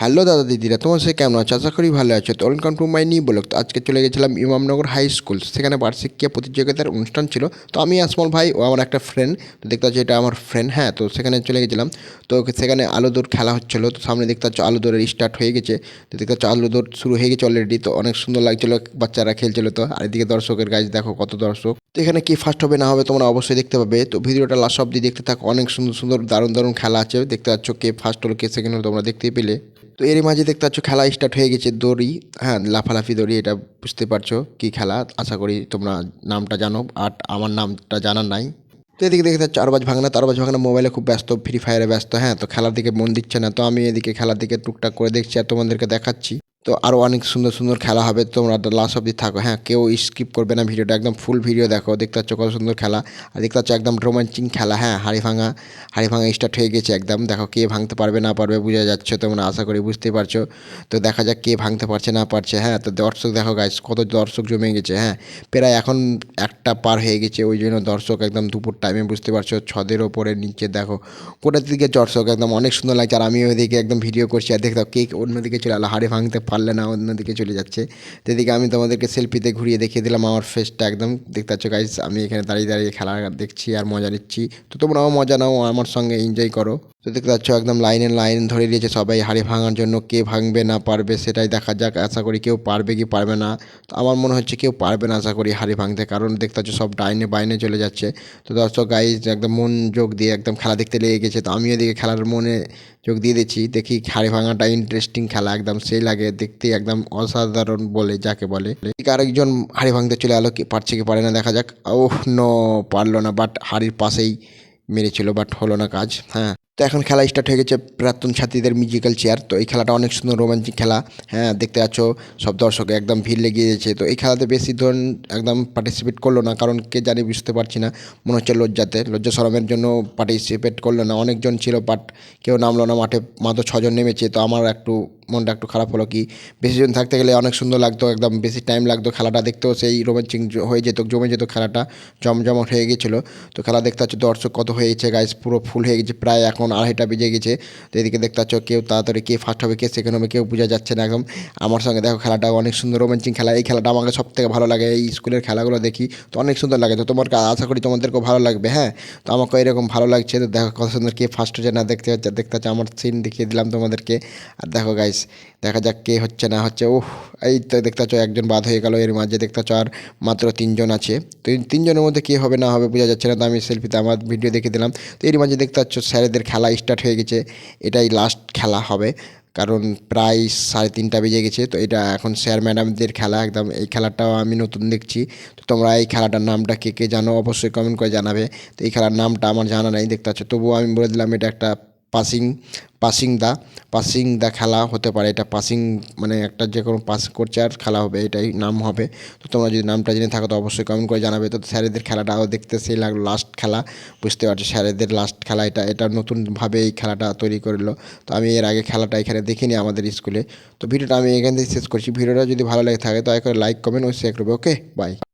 Hello দাদা দিদিরা, তোমার সে কেমন আছো? আশা করি ভালো আছো। তো welcome to my new blog. তো আজকে চলে গেছিলাম ইমামনগর হাই স্কুল। সেখানে বার্ষিক ক্রিয়া প্রতিযোগিতার অনুষ্ঠান ছিল। তো আমি আসমল ভাই, ও আমার একটা ফ্রেন্ড তো দেখতে পাচ্ছি এটা আমার ফ্রেন্ড হ্যাঁ? তো সেখানে চলে গেছিলাম। তো সেখানে আলো দৌড় খেলা হচ্ছিল। তো সামনে দেখতে পাচ্ছ আলু দৌড়ের স্টার্ট হয়ে গেছে। তো দেখতে পাচ্ছ আলু দৌড় শুরু হয়ে গেছে অলরেডি তো অনেক সুন্দর লাগছিল, বাচ্চারা খেলছিলো তো। আর এদিকে দর্শকের গাছ দেখো কত দর্শক। তো এখানে কি ফার্স্ট হবে, না হবে তোমরা অবশ্যই দেখতে পাবে। তো ভিডিওটা লাস্ট অব্দি দেখতে থাকো, অনেক সুন্দর সুন্দর, দারুণ দারুণ খেলা আছে। দেখতে পাচ্ছ কে ফার্স্ট হলো, কে সেকেন্ড হলো, তোমরা দেখতেই পেলে। তো এরই মাঝে দেখতে পাচ্ছ খেলা স্টার্ট হয়ে গেছে, দড়ি হ্যাঁ লাফালাফি দড়ি, এটা বুঝতে পারছ কি খেলা। আশা করি তোমরা নামটা জানো, আর আমার নামটা জানার নাই। তো এদিকে দেখতে পাচ্ছ আরবাজ ভাঙনা, তো আরবাজ ভাঙনা মোবাইলে খুব ব্যস্ত ফ্রি ফায়ারে ব্যস্ত হ্যাঁ তো খেলার দিকে মন দিচ্ছে না। তো আমি এদিকে খেলার দিকে টুকটাক করে দেখছি আর তোমাদেরকে দেখাচ্ছি। তো আরও অনেক সুন্দর সুন্দর খেলা হবে, তোমরা লাস্ট অব্দি থাকো। হ্যাঁ কেউ স্কিপ করবে না ভিডিওটা, একদম ফুল ভিডিও দেখো, দেখতে পাচ্ছ কত সুন্দর খেলা। আর দেখতে পাচ্ছ একদম রোমাঞ্চিং খেলা হ্যাঁ হাড়ি ভাঙা হাড়ি ভাঙা স্টার্ট হয়ে গেছে একদম। দেখো কে ভাঙতে পারবে না পারবে, বোঝা যাচ্ছে তোমরা, আশা করি বুঝতেই পারছ। তো দেখা যাক কে ভাঙতে পারছে না পারছে হ্যাঁ তো দর্শক দেখো গাছ কত দর্শক জমে গেছে হ্যাঁ। প্রায় এখন একটা পার হয়ে গেছে, ওই জন্য দর্শক একদম দুপুর টাইমে বুঝতে পারছ, ছদের ওপরে, নিচে দেখো। গোটার দিকে দর্শক একদম অনেক সুন্দর লাগছে, আর আমি ওইদিকে একদম ভিডিও করছি, আর দেখতে কে অন্যদিকে চলে আলো হাড়ি ভাঙতে পারলে না, অন্যদিকে চলে যাচ্ছে। তো আমি তোমাদেরকে সেলফিতে ঘুরিয়ে দেখিয়ে দিলাম, আমার ফেসটা একদম দেখতে পাচ্ছ গাইজ আমি এখানে দাঁড়িয়ে দাঁড়িয়ে খেলা দেখছি আর মজা নিচ্ছি। তো তোমরাও মজা নাও, আমার সঙ্গে এনজয় করো। তো দেখতে পাচ্ছ একদম লাইনে লাইন ধরে দিয়েছে সবাই, হাড়ি ভাঙার জন্য কে ভাঙবে না পারবে সেটাই দেখা যাক, আশা করি কেউ পারবে কি পারবে না। তো আমার মনে হচ্ছে কেউ পারবে না আশা করি হাড়ি ভাঙতে, কারণ দেখতে পাচ্ছ সব ডাইনে বাইনে চলে যাচ্ছে। তো দর্শক গাইজ একদম মন যোগ দিয়ে একদম খেলা দেখতে লেগে গেছে। তো আমিও এদিকে খেলার মনে যোগ দিয়ে দিচ্ছি, দেখি হাড়ি ভাঙাটা ইন্টারেস্টিং খেলা, একদম সেই লাগে দেখতে একদম অসাধারণ বলে যাকে বলে। আরেকজন হাড়ি ভাঙতে চলে আলো পারছে কি পারে না দেখা যাক। ওহ ন পারল না বাট হাড়ির পাশেই মেরেছিল বাট হলো না কাজ হ্যাঁ। তো এখন খেলা স্টার্ট হয়ে গেছে প্রাক্তন ছাত্রীদের মিউজিক্যাল চেয়ার তো এই খেলাটা অনেক সুন্দর রোমান্টিক খেলা। হ্যাঁ দেখতে পাচ্ছ, সব দর্শক একদম ভিড় লেগে গেছে তো এই খেলাতে বেশি ধরুন একদম পার্টিসিপেট করল না, কারণ কে জানি বুঝতে পারছি না। মনে হচ্ছে লজ্জাতে, লজ্জা সরমের জন্য পার্টিসিপেট করল না। অনেকজন ছিল বাট কেউ নামলো না, মাঠে মাত্র ছজন নেমেছে। তো আমার একটু, মনটা একটু খারাপ হলো কি, বেশি জন থাকতে গেলে অনেক সুন্দর লাগতো, একদম বেশি টাইম লাগতো খেলাটা। দেখতেও সেই রোমাঞ্চিং হয়ে যেত, জমে যেত খেলাটা। জমজমট হয়ে গেছিল। তো খেলা দেখতে পাচ্ছ, দর্শক কত হয়ে গেছে গাইস পুরো ফুল হয়ে গেছে, প্রায় এখন আড়াইটা বেজে গেছে। তো এদিকে দেখতে পাচ্ছ কেউ তাড়াতাড়ি কে ফার্স্ট হবে, কে সেকেন্ড হবে, কেউ বোঝা যাচ্ছে না একদম। আমার সঙ্গে দেখো খেলাটা অনেক সুন্দর রোমাঞ্চিং খেলা। এই খেলাটা আমাকে সব থেকে ভালো লাগে, এই স্কুলের খেলাগুলো দেখি তো অনেক সুন্দর লাগে। তো তোমার আশা করি তোমাদেরকেও ভালো লাগবে হ্যাঁ? তো আমাকে এরকম ভালো লাগছে। তো দেখো কত সুন্দর কে ফার্স্ট হচ্ছে না দেখতে হচ্ছে দেখতে হচ্ছে আমার সিন দেখিয়ে দিলাম তোমাদেরকে। আর দেখো গাইস দেখা যাক কে হচ্ছে না হচ্ছে। ওহ এই তো দেখতে পাচ্ছ একজন বাদ হয়ে গেল এর মাঝে। দেখতে পাচ্ছ আর মাত্র তিনজন আছে। তো তিনজনের মধ্যে কে হবে না হবে বোঝা যাচ্ছে না। তো আমি সেলফিতে আমার ভিডিও দেখে দিলাম। তো এর মাঝে দেখতে পাচ্ছ স্যারেদের খেলা স্টার্ট হয়ে গেছে, এটাই লাস্ট খেলা হবে। কারণ প্রায় সাড়ে তিনটা বেজে গেছে, তো এটা এখন স্যার ম্যাডামদের খেলা একদম। এই খেলাটাও আমি নতুন দেখছি। তো তোমরা এই খেলাটার নামটা কে কে জানো অবশ্যই কমেন্ট করে জানাবে। তো এই খেলার নামটা আমার জানা নেই, দেখতে পাচ্ছ। তবুও আমি বলে দিলাম, এটা একটা passing passing the passing the খেলা হতে পারে। এটা পাসিং মানে একটা যে কোনো পাস করছে আর খেলা হবে, এটাই নাম হবে। তো তোমরা যদি নামটা জেনে থাকো, তো অবশ্যই কমেন্ট করে জানাবে। তো স্যারেদের খেলাটাও দেখতে সেই লাগল লাস্ট খেলা। বুঝতে পারছ, স্যারেদের লাস্ট খেলা, এটা এটা নতুনভাবে এই খেলাটা তৈরি করল। তো আমি এর আগে খেলাটা এখানে দেখিনি আমাদের স্কুলে। তো ভিডিওটা আমি এখান থেকে শেষ করছি। ভিডিওটা যদি ভালো লাগে থাকে, দয়া করে লাইক কমেন্ট ও শেয়ার করবে ওকে বাই